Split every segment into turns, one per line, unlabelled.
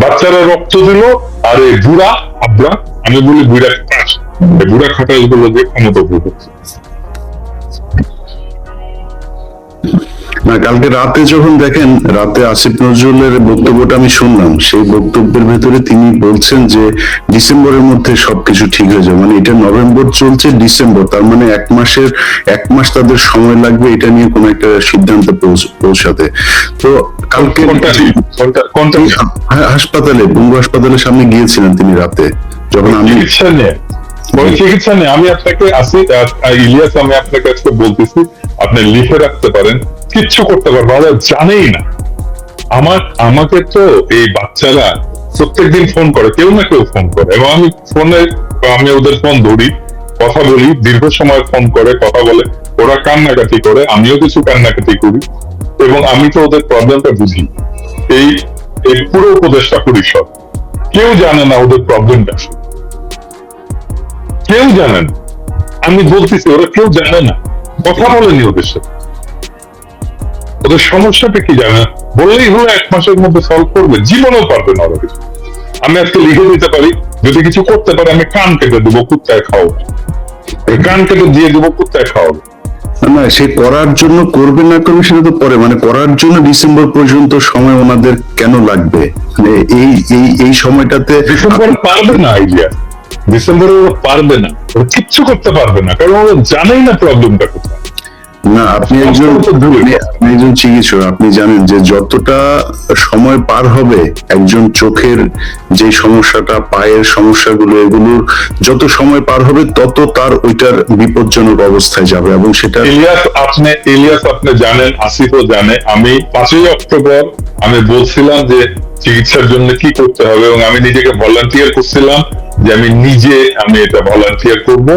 বাচ্চারা রক্ত দিল, আর এই বুড়া আবরা আমি বলি বুড়া কাজ বুড়া খাটাই গুলো দিয়ে ক্ষমতা ভোগ
না কালকে রাতে যখন দেখেন রাতে আসিফ নজরুলের বক্তব্যটা আমি শুনলাম সেই বক্তব্যের ভেতরে তিনি বলছেন যে ডিসেম্বরের মধ্যে সবকিছু ঠিক হয়ে যাবে। মানে এটা নভেম্বর চলছে ডিসেম্বর তার মানে এক মাসের এক মাস তাদের সময় লাগবে এটা নিয়ে কোনো একটা সিদ্ধান্তে পৌঁছাতে। তো কালকে
কোনটা কোনটা কোনটা?
হা- হাসপাতালে বঙ্গ হাসপাতালের সামনে গিয়েছিলেন তিনি রাতে যখন আমি
চিকিৎসা নিয়ে। নিয়ে। আমি আপনাকে আসি ইলিয়াস আমি আপনাকে আজকে বলতেছি আপনি লিখে রাখতে পারেন, কিচ্ছু করতে পারব ওরা জানেই না। আমার, আমাকে তো এই বাচ্চারা প্রত্যেকদিন ফোন করে, কেউ না কেউ ফোন করে। এবং আমি ফোনে আমি ওদের ফোন ধরি, কথা বলি, দীর্ঘ সময় ফোন করে, কথা বলে। ওরা কান্নাকাটি করে, আমিও কিছু কান্নাকাটি করি। এবং আমি তো ওদের প্রবলেমটা বুঝি। এই পুরো উপদেশটা পরিষদ কেউ জানে না ওদের প্রবলেমটা কেউ জানে না। আমি বলতেছি, ওরা কেউ জানে না। কথা বলেনি ওদের সাথে। ওদের সমস্যাটা কি জানে? বললেই হলো এক মাসের মধ্যে সলভ করবে জীবনেও পারবে না ওরা কিছু। আমি আজকে লিখে দিতে পারি যদি কিছু করতে পারে আমি কান কেটে দেবো কুত্তায় খাও কান কেটে দিয়ে দেবো কুত্তায় খাওয়াবে
না সে করার জন্য করবে না করবে সেটা তো পরে মানে করার জন্য ডিসেম্বর পর্যন্ত সময় ওনাদের কেন লাগবে? মানে এই এই এই সময়টাতে
ডিসেম্বরে পারবে না আইডিয়া ডিসেম্বরে ওরা পারবে না। ওরা কিচ্ছু করতে পারবে না কারণ ওরা জানেই না প্রবলেমটা কোথায়।
না আপনি একজন আপনি- একজন চিকিৎসক আপনি জানেন যে যতটা সময় পার হবে একজন চোখের যে সমস্যাটা পায়ের সমস্যাগুলো এগুলোর যত সময় পার হবে তত তার ওইটার বিপজ্জনক অবস্থায় যাবে এবং সেটা
ইলিয়াস আপনি ইলিয়াস আপনি জানেন আসিফও জানে। আমি পাঁচই অক্টোবর আমি বলছিলাম যে চিকিৎসার জন্য কি করতে হবে এবং আমি নিজেকে ভলান্টিয়ার করছিলাম। যে আমি নিজে আমি এটা ভলান্টিয়ার করব।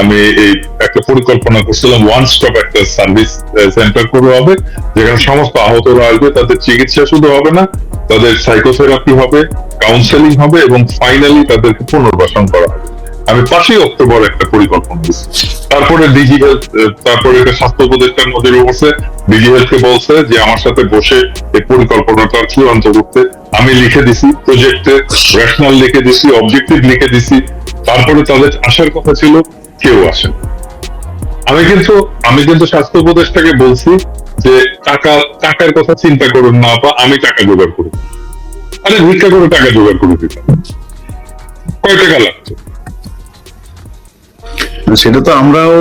আমি এই একটা পরিকল্পনা করছিলাম ওয়ান স্টপ একটা সার্ভিস সেন্টার করে হবে, যেখানে সমস্ত আহতরা আসবে, তাদের চিকিৎসা শুধু হবে না, তাদের সাইকোথেরাপি হবে কাউন্সেলিং হবে এবং ফাইনালি তাদেরকে পুনর্বাসন করা হবে। আমি পাঁচই অক্টোবর একটা পরিকল্পনা দিচ্ছি তারপরে ডিজি হেলথ তারপরে এটা স্বাস্থ্য উপদেষ্টার নজরে বসে ডিজি হেলথ কে বলছে যে আমার সাথে বসে এই পরিকল্পনাটা চূড়ান্ত করতে আমি লিখে দিছি প্রজেক্টে রেশনাল লিখে দিছি অবজেক্টিভ লিখে দিছি। তারপরে তাদের আসার কথা ছিল, কেউ আসেন। আমি কিন্তু আমি কিন্তু স্বাস্থ্য উপদেষ্টাকে বলছি যে, টাকা, টাকার কথা চিন্তা করুন না বা আমি টাকা জোগাড় করি। আরে ভিক্ষা করে টাকা জোগাড় করে দিতাম কয় টাকা লাগতো
সেটা তো আমরাও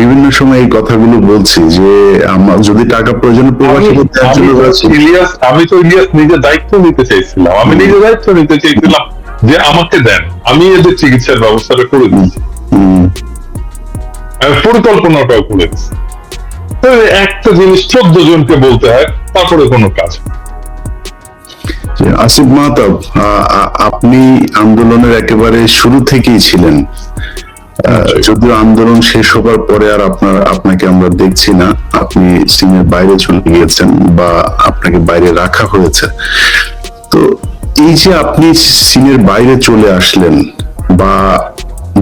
বিভিন্ন সময় এই কথাগুলো বলছি যে আমার যদি টাকা প্রয়োজনে প্রবাসী করতে
ইলিয়াস আমি তো ইলিয়াস নিজে দায়িত্ব নিতে চাইছিলাম। আমি নিজে দায়িত্ব নিতে চাইছিলাম যে আমাকে দেন। আমি এদের চিকিৎসার ব্যবস্থাটা করে দিচ্ছি পরিকল্পনাটাও করে দিচ্ছি একটা জিনিস চোদ্দ জনকে বলতে হয় তারপরে কোনো কাজ
আসিফ মাহতাব আপনি আন্দোলনের একেবারে শুরু থেকেই ছিলেন। যদিও আন্দোলন শেষ হবার পরে আর আপনার, আপনাকে আমরা দেখছি না। আপনি সিনের বাইরে চলে গিয়েছেন বা আপনাকে বাইরে রাখা হয়েছে। তো এই যে আপনি সিনের বাইরে চলে আসলেন বা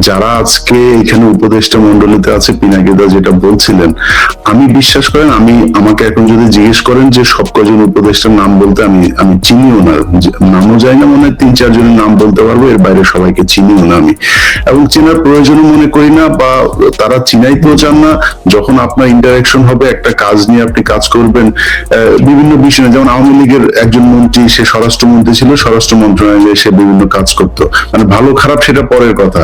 যারা আজকে এখানে উপদেষ্টা মন্ডলীতে আছে, পিনাকিদা যেটা বলছিলেন, আমি বিশ্বাস করেন, আমি আমাকে এখন যদি জিজ্ঞেস করেন যে সব কজন উপদেষ্টার নাম বলতে আমি আমি চিনিও না। নামও যাই না, মনে তিন চারজনের নাম বলতে পারব, এর বাইরে সবাইকে চিনিও না আমি। এবং চেনার প্রয়োজনও মনে করি না, বা তারা চিনাইতেও চান না। যখন আপনার ইন্টারাকশন হবে, একটা কাজ নিয়ে আপনি কাজ করবেন বিভিন্ন বিষয়ে, যেমন আওয়ামী লীগের একজন মন্ত্রী, সে স্বরাষ্ট্রমন্ত্রী ছিল স্বরাষ্ট্র মন্ত্রণালয়ে সে বিভিন্ন কাজ করতো। মানে ভালো খারাপ সেটা পরের কথা।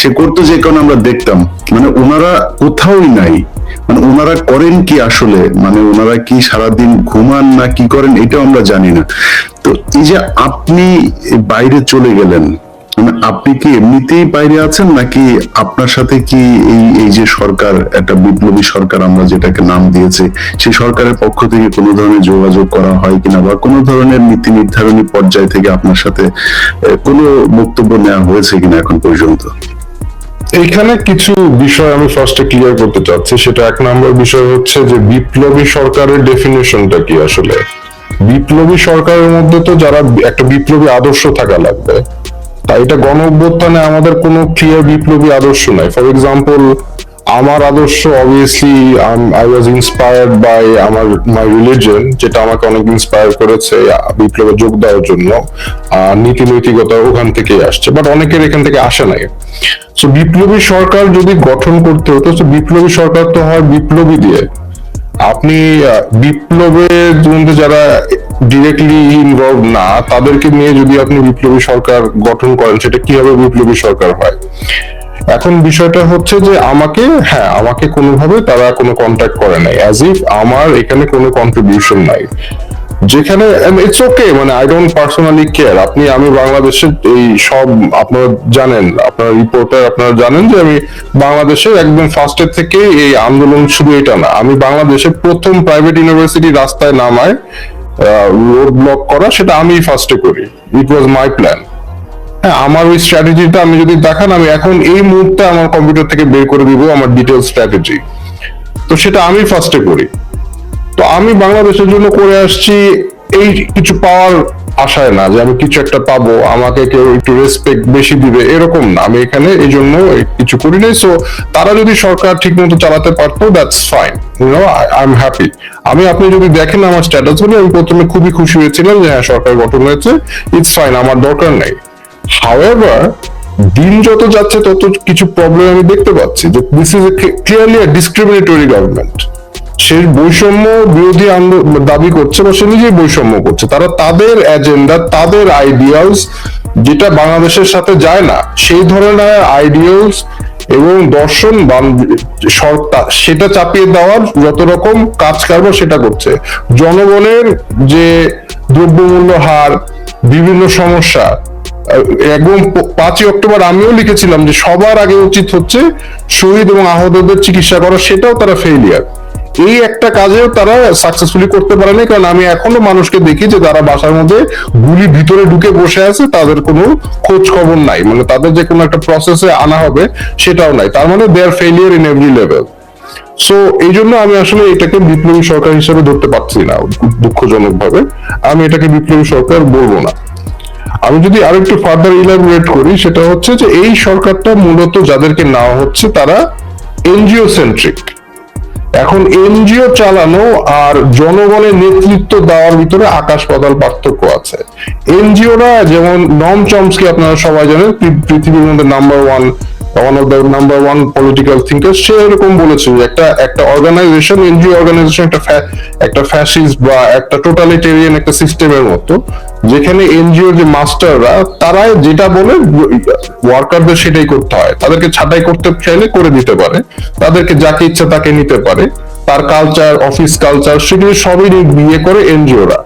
সে করতো যে কারণে আমরা দেখতাম। মানে ওনারা কোথাওই নাই। মানে ওনারা করেন কি আসলে? মানে ওনারা কি সারাদিন ঘুমান না কি করেন এটাও আমরা জানি না। তো এই যে আপনি বাইরে চলে গেলেন মানে আপনি কি এমনিতেই বাইরে আছেন নাকি আপনার সাথে কি এই এই যে সরকার, একটা বিপ্লবী সরকার আমরা যেটাকে নাম দিয়েছে, সেই সরকারের পক্ষ থেকে কোনো ধরনের যোগাযোগ করা হয় কিনা বা কোনো ধরনের নীতি নির্ধারণী পর্যায় থেকে আপনার সাথে কোনো বক্তব্য নেওয়া হয়েছে কিনা এখন পর্যন্ত?
এইখানে কিছু বিষয় আমি ফার্স্টে ক্লিয়ার করতে চাচ্ছি। সেটা এক নম্বর বিষয় হচ্ছে যে বিপ্লবী সরকারের ডেফিনেশনটা কি আসলে? বিপ্লবী সরকারের মধ্যে তো যারা একটা বিপ্লবী আদর্শ থাকা লাগবে তাই এটা গণ অভ্যুত্থানে আমাদের কোনো ক্লিয়ার বিপ্লবী আদর্শ নাই। ফর এক্সাম্পল আমার আদর্শ obviously I was inspired by আমার মাই রিলিজন যেটা আমাকে অনেক ইন্সপায়ার করেছে বিপ্লবে যোগ দেওয়ার জন্য। নীতি নৈতিকতা ওখান থেকেই আসছে বাট অনেকের এখান থেকে আসে নাই। সো বিপ্লবী সরকার যদি গঠন করতে হতো তো বিপ্লবী সরকার তো হয় বিপ্লবী দিয়ে। আপনি আহ, বিপ্লবের মধ্যে যারা ডিরেক্টলি ইনভলভ না তাদেরকে নিয়ে যদি আপনি বিপ্লবী সরকার গঠন করেন সেটা কীভাবে বিপ্লবী সরকার হয়? এখন বিষয়টা হচ্ছে যে আমাকে হ্যাঁ আমাকে কোনোভাবে তারা কোনো কন্ট্যাক্ট করে নাই অ্যাজ ইফ আমার এখানে কোনো কন্ট্রিবিউশন নাই। যেখানে ইটস ওকে মানে আই ডোন্ট পার্সোনালি কেয়ার আপনি, আমি বাংলাদেশের এই সব, আপনারা জানেন, আপনার রিপোর্টার আপনারা জানেন যে আমি বাংলাদেশের একদম ফার্স্টের থেকে এই আন্দোলন শুধু এটা না, আমি বাংলাদেশের প্রথম প্রাইভেট ইউনিভার্সিটি রাস্তায় নামায় রোড ব্লক করা, সেটা আমি ফার্স্টে করি। ইট ওয়াজ মাই প্ল্যান হ্যাঁ আমার ওই স্ট্র্যাটেজিটা আমি যদি দেখান, আমি এখন এই মুহূর্তে আমার কম্পিউটার থেকে বের করে দিব আমার ডিটেল স্ট্র্যাটেজি তো সেটা আমি ফার্স্টে করি। তো আমি বাংলাদেশের জন্য করে আসছি, এই কিছু পাওয়ার আশায় না যে আমি কিছু একটা পাবো, আমাকে কেউ একটু রেসপেক্ট বেশি দিবে, এরকম না। আমি এখানে এই জন্য কিছু করি নাই। সো তারা যদি সরকার ঠিক মতো চালাতে পারতো that's fine you know I am happy আমি, আপনি যদি দেখেন আমার স্ট্যাটাসগুলো, আমি প্রথমে খুবই খুশি হয়েছিলাম যে হ্যাঁ সরকার গঠন হয়েছে ইটস ফাইন আমার দরকার নেই। হাওয়েভার দিন যত যাচ্ছে, তত কিছু প্রবলেম আমি দেখতে পাচ্ছি যে this is clearly a discriminatory government সে বৈষম্য বিরোধী দাবি করছে বা সে নিজেই বৈষম্য করছে। তারা তাদের এজেন্ডা তাদের আইডিয়ালস যেটা বাংলাদেশের সাথে যায় না, সেই ধরনের আইডিয়ালস এবং দর্শন সেটা চাপিয়ে দেওয়ার যত রকম কাজ কারবার সেটা করছে। জনগণের যে দ্রব্যমূল্য হার, বিভিন্ন সমস্যা একদম পাঁচই অক্টোবর আমিও লিখেছিলাম যে সবার আগে উচিত হচ্ছে শহীদ এবং আহতদের চিকিৎসা করা, সেটাও তারা ফেলিয়ার এই একটা কাজেও তারা সাকসেসফুলি করতে পারেনি, কারণ আমি এখনও মানুষকে দেখি যে তারা বাসার মধ্যে গুলি ভিতরে ঢুকে বসে আছে, তাদের কোনো খোঁজ খবর নাই। মানে তাদের যে কোনো একটা প্রসেসে আনা হবে, সেটাও নাই। তার মানে they are failure in every level so এই জন্য আমি আসলে এটাকে বিপ্লবী সরকার হিসেবে ধরতে পারছি না দুঃখজনক ভাবে আমি এটাকে বিপ্লবী সরকার বলব না। আমি যদি আরও একটু ফার্দার ইলাবোরেট করি, সেটা হচ্ছে যে এই সরকারটা মূলত যাদেরকে নেওয়া হচ্ছে তারা এনজিও সেন্ট্রিক এখন এনজিও চালানো আর জনগণের নেতৃত্ব দেওয়ার ভিতরে আকাশ পাতাল পার্থক্য আছে। এনজিওরা যেমন নম চমস্কি, আপনারা সবাই জানেন পৃথিবীর মধ্যে number one one of the number one political thinker সে এরকম বলেছে যে একটা একটা অর্গানাইজেশন এনজিও অর্গানাইজেশন একটা একটা ফ্যাসিস্ট বা একটা টোটালিটেরিয়ান একটা সিস্টেমের মতো যেখানে এনজিও যে মাস্টাররা তারা যেটা বলে ওয়ার্কারদের সেটাই করতে হয়। তাদেরকে ছাঁটাই করতে চাইলে করে দিতে পারে। তাদেরকে যাকে ইচ্ছা তাকে নিতে পারে। তার কালচার অফিস কালচার সেগুলো সবই বিয়ে করে এনজিওরা।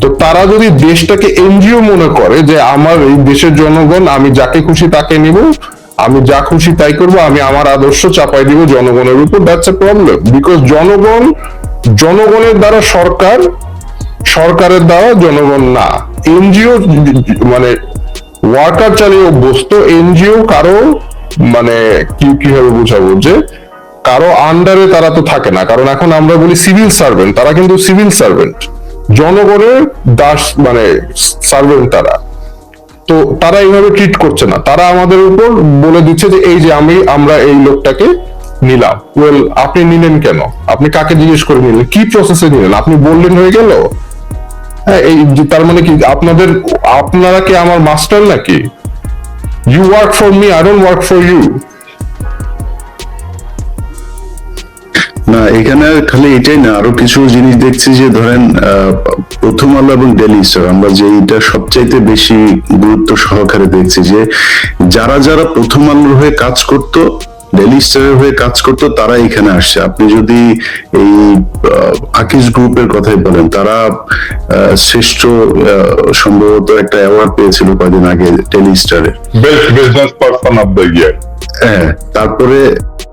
তো তারা যদি দেশটাকে এনজিও মনে করে যে আমার এই দেশের জনগণ, আমি যাকে খুশি তাকে নিব, আমি যা খুশি তাই করব, আমি আমার আদর্শ চাপাই দিব জনগণের উপর দ্যাটস এ প্রবলেম বিকজ জনগণ, জনগণের দ্বারা সরকার সরকারের দ্বারা জনগণ না। এনজিও মানে ওয়ার্কার চালিয়ে অভ্যস্ত, এনজিও কারও মানে কি, কীভাবে বোঝাবো যে কারও আন্ডারে তারা তো থাকে না। কারণ এখন আমরা বলি সিভিল সার্ভেন্ট তারা কিন্তু সিভিল সার্ভেন্ট জনগণের দাস মানে সার্ভেন্ট তারা। তো তারা এইভাবে ট্রিট করছে না। তারা আমাদের উপর বলে দিচ্ছে যে এই যে আমি, আমরা এই লোকটাকে নিলাম। ওয়েল আপনি নিলেন কেন? আপনি কাকে জিজ্ঞেস করে নিলেন? কি প্রসেসে নিলেন? আপনি বললেন হয়ে গেল? হ্যাঁ তার মানে কি, আপনাদের, আপনারা কি আমার মাস্টার নাকি? You work for me I don't work for you
না, এখানে খালি এটাই না, আরও কিছু জিনিস দেখছি যে ধরেন প্রথম আলো এবং ডেলি স্টার আমরা যে এটা সবচাইতে বেশি গুরুত্ব সহকারে দেখছি যে যারা যারা প্রথম আলোর হয়ে কাজ করতো ডেলি স্টারের হয়ে কাজ করতো তারা এখানে আসছে। আপনি যদি এই আকিস গ্রুপের কথাই বলেন তারা শ্রেষ্ঠ সম্ভবত একটা অ্যাওয়ার্ড পেয়েছিল কয়েকদিন আগে ডেলি স্টারে
best business person of the year
হ্যাঁ তারপরে